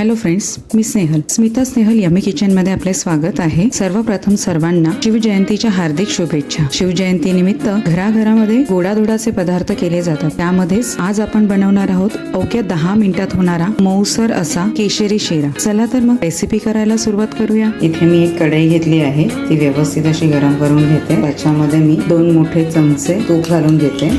Hello friends मी Snehal. Smita Snehal yummy किचनमध्ये आपले स्वागत आहे. सर्वप्रथम सर्वांना शिवजयंतीच्या हार्दिक शुभेच्छा. शिवजयंती निमित्त घराघरामध्ये गोडाधोडाचे पदार्थ केले जातात. त्यामध्येच आज आपण बनवणार आहोत अवघ्या दहा मिनिटात होणारा मऊसर असा केशरी शिरा. चला तर मग रेसिपी करायला सुरुवात करूया. इथे मी एक कढई घेतली आहे. ती व्यवस्थित अशी गरम करून घेते. त्याच्यामध्ये मी दोन मोठे चमचे तूप घालून घेते.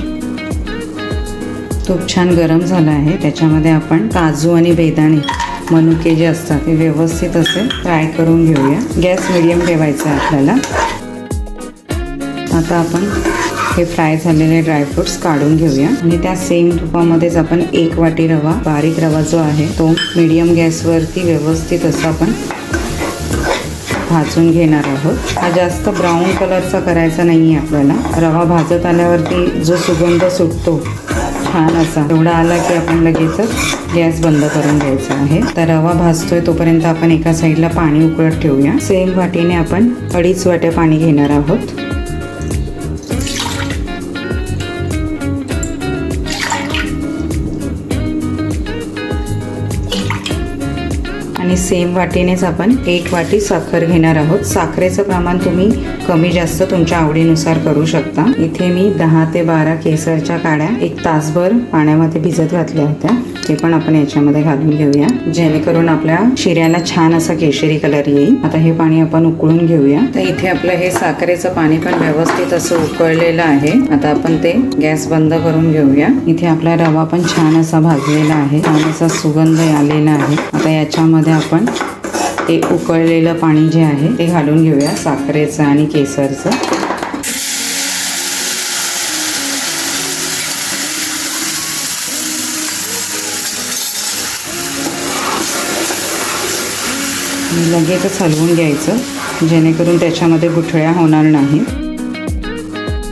तूप छान गरम झालं आहे. त्याच्यामध्ये आपण काजू आणि बेदाणे मनुके जे असतात ते व्यवस्थित असे फ्राय करून घेऊया. गॅस मिडियम ठेवायचा आहे आपल्याला. आता आपण हे फ्राय झालेले ड्रायफ्रुट्स काढून घेऊया. आणि त्या सेम तुपामध्येच आपण एक वाटी रवा बारीक रवा जो आहे तो मीडियम गॅसवरती व्यवस्थित असं आपण भाजून घेणार आहोत. हा जास्त ब्राऊन कलरचा करायचा नाही आहे आपल्याला. रवा भाजत आल्यावरती जो सुगंध सुटतो छान असा एवढा आला की आपण लगेचच गॅस बंद करून घ्यायचा आहे. तर रवा भाजतोय तोपर्यंत आपण एका साईडला पाणी उकळत ठेवूया. सेम वाटीने आपण अडीच वाट्या पाणी घेणार आहोत. आणि सेम वाटीनेच आपण एक वाटी साखर घेणार आहोत. साखरेचं प्रमाण तुम्ही कमी जास्त तुमच्या आवडीनुसार करू शकता. इथे मी दहा ते बारा केसरच्या काड्या एक तासभर पाण्यामध्ये भिजत घातल्या होत्या. ते पण आपण याच्यामध्ये घालून घेऊया. जेणेकरून आपल्या शिऱ्याला छान असा केशरी कलर येईल. आता हे पाणी आपण उकळून घेऊया. तर इथे आपलं हे साखरेचं पाणी पण व्यवस्थित असं उकळलेलं आहे. आता आपण ते गॅस बंद करून घेऊया. इथे आपला रवा पण छान असा भाजलेला आहे. छान असा सुगंध आलेला आहे. आता याच्यामध्ये आपण ते उकळलेलं पाणी जे आहे ते घालून घेऊया साखरेचं आणि केसरचं. लगेचच हलवून घ्यायचं जेणेकरून त्याच्यामध्ये गुठळ्या होणार नाहीत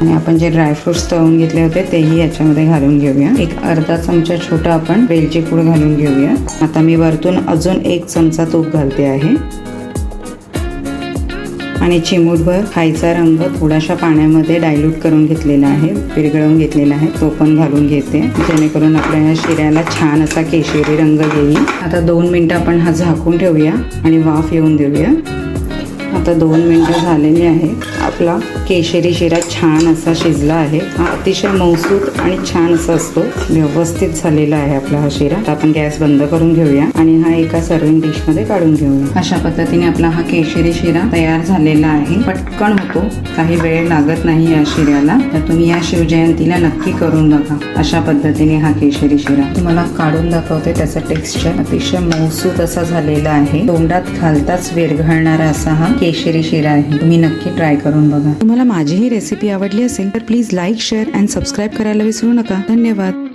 आणि आपण जे ड्रायफ्रुट्स तळून घेतले होते तेही याच्यामध्ये घालून घेऊया. एक अर्धा चमचा छोटा आपण वेलची पूड घालून घेऊया. आता मी वरतून अजून एक चमचा तूप घालते आहे. आणि चिमूटभर खायचा रंग थोडाशा पाण्यामध्ये डायल्यूट करून घेतलेला आहे विरघळवून घेतलेला आहे तो पण घालून घेते. जेणेकरून आपल्या ह्या शिऱ्याला छान असा केशरी रंग येईल. आता दोन मिनटं आपण हा झाकून ठेवूया आणि वाफ येऊन देऊया. आता दोन मिनटं झालेली आहे आपला केशरी शिरा छान असा शिजला आहे. हा अतिशय मौसूद आणि छान असा असतो. व्यवस्थित झालेला आहे आपला हा शिरा. तर आपण गॅस बंद करून घेऊया आणि हा एका सर्विंग डिशमध्ये काढून घेऊया. अशा पद्धतीने आपला हा केशरी शिरा तयार झालेला आहे. पटकन होतो. काही वेळ लागत नाही या शिऱ्याला. तर तुम्ही या शिवजयंतीला नक्की करून बघा. अशा पद्धतीने हा केशरी शिरा. तुम्हाला काढून दाखवते त्याचा टेक्स्चर अतिशय मौसूद असा झालेला आहे. तोंडात घालताच विरघळणारा असा हा केशरी शिरा आहे. तुम्ही नक्की ट्राय करून बघा. तुम्हाला माझी ही रेसिपी आवडली असेल तर please like share and subscribe करायला विसरू नका. धन्यवाद.